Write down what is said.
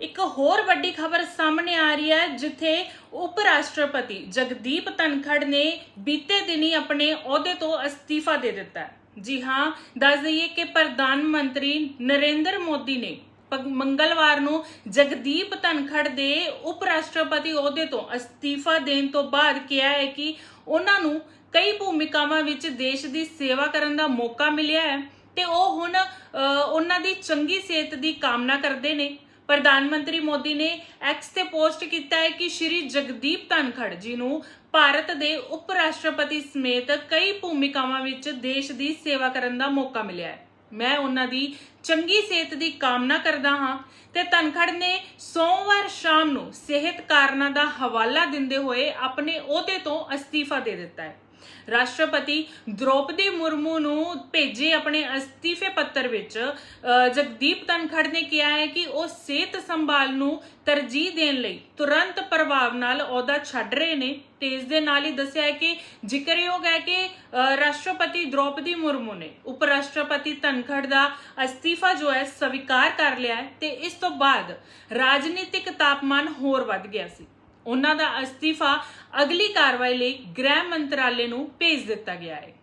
ਇੱਕ ਹੋਰ ਵੱਡੀ ਖਬਰ ਸਾਹਮਣੇ ਆ ਰਹੀ ਹੈ, ਜਿੱਥੇ ਉਪ ਰਾਸ਼ਟਰਪਤੀ ਜਗਦੀਪ ਧਨਖੜ ਨੇ ਬੀਤੇ ਦਿਨੀ ਆਪਣੇ ਅਹੁਦੇ ਤੋਂ ਅਸਤੀਫਾ ਦੇ ਦਿੱਤਾ ਜੀ ਹਾਂ, ਦੱਸ ਦਈਏ ਕਿ ਪ੍ਰਧਾਨ ਮੰਤਰੀ ਨਰਿੰਦਰ ਮੋਦੀ ਨੇ ਪ- ਮੰਗਲਵਾਰ ਨੂੰ ਜਗਦੀਪ ਧਨਖੜ ਦੇ ਉਪ ਰਾਸ਼ਟਰਪਤੀ ਅਹੁਦੇ ਤੋਂ ਅਸਤੀਫਾ ਦੇਣ ਤੋਂ ਬਾਅਦ ਕਿਹਾ ਹੈ ਕਿ ਉਹਨਾਂ ਨੂੰ ਕਈ ਭੂਮਿਕਾਵਾਂ ਵਿੱਚ ਦੇਸ਼ ਦੀ ਸੇਵਾ ਕਰਨ ਦਾ ਮੌਕਾ ਮਿਲਿਆ ਹੈ ਤੇ ਉਹ ਹੁਣ ਉਹਨਾਂ ਦੀ ਚੰਗੀ ਸਿਹਤ ਦੀ ਕਾਮਨਾ ਕਰਦੇ ਨੇ। ਪ੍ਰਧਾਨ ਮੰਤਰੀ ਮੋਦੀ ਨੇ ਐਕਸ ਤੇ ਪੋਸਟ ਕੀਤਾ ਹੈ ਕਿ ਸ਼੍ਰੀ ਜਗਦੀਪ ਧਨਖੜ ਜੀ ਨੂੰ ਭਾਰਤ ਦੇ ਉਪ ਰਾਸ਼ਟਰਪਤੀ ਸਮੇਤ ਕਈ ਭੂਮਿਕਾਵਾਂ ਵਿੱਚ ਦੇਸ਼ ਦੀ ਸੇਵਾ ਕਰਨ ਦਾ ਮੌਕਾ ਮਿਲਿਆ ਹੈ। ਮੈਂ ਉਹਨਾਂ ਦੀ ਚੰਗੀ ਸਿਹਤ ਦੀ ਕਾਮਨਾ ਕਰਦਾ ਹਾਂ ਤੇ ਧਨਖੜ ਨੇ ਸੋਮਵਾਰ ਸ਼ਾਮ ਨੂੰ ਸਿਹਤ ਕਾਰਨਾਂ ਦਾ ਹਵਾਲਾ ਦਿੰਦੇ ਹੋਏ ਆਪਣੇ ਅਹੁਦੇ ਤੋਂ ਅਸਤੀਫਾ ਦੇ ਦਿੱਤਾ ਹੈ। ਰਾਸ਼ਟਰਪਤੀ ਦ੍ਰੋਪਦੀ ਮੁਰਮੂ ਨੂੰ ਭੇਜੇ ਆਪਣੇ ਅਸਤੀਫੇ ਪੱਤਰ ਵਿੱਚ ਜਗਦੀਪ ਧਨਖੜ ਨੇ ਕਿਹਾ ਹੈ ਕਿ ਉਹ ਸਿਹਤ ਸੰਭਾਲ ਨੂੰ ਤਰਜੀਹ ਦੇਣ ਲਈ ਤੁਰੰਤ ਪ੍ਰਭਾਵ ਨਾਲ ਅਹੁਦਾ ਛੱਡ ਰਹੇ ਨੇ ਤੇ ਇਸ ਦੇ ਨਾਲ ਹੀ ਦੱਸਿਆ ਹੈ ਕਿ ਜ਼ਿਕਰਯੋਗ ਹੈ ਕਿ ਰਾਸ਼ਟਰਪਤੀ ਦ੍ਰੋਪਦੀ ਮੁਰਮੂ ਨੇ ਉਪ ਰਾਸ਼ਟਰਪਤੀ ਧਨਖੜ ਦਾ ਅਸਤੀਫਾ ਜੋ ਹੈ ਸਵੀਕਾਰ ਕਰ ਲਿਆ ਹੈ ਤੇ ਇਸ ਤੋਂ ਬਾਅਦ ਰਾਜਨੀਤਿਕ ਤਾਪਮਾਨ ਹੋਰ ਵੱਧ ਗਿਆ ਸੀ। ਉਹਨਾਂ ਦਾ ਅਸਤੀਫਾ ਅਗਲੀ ਕਾਰਵਾਈ ਲਈ ਗ੍ਰਹਿ ਮੰਤਰਾਲੇ ਨੂੰ ਭੇਜ ਦਿੱਤਾ ਗਿਆ ਹੈ।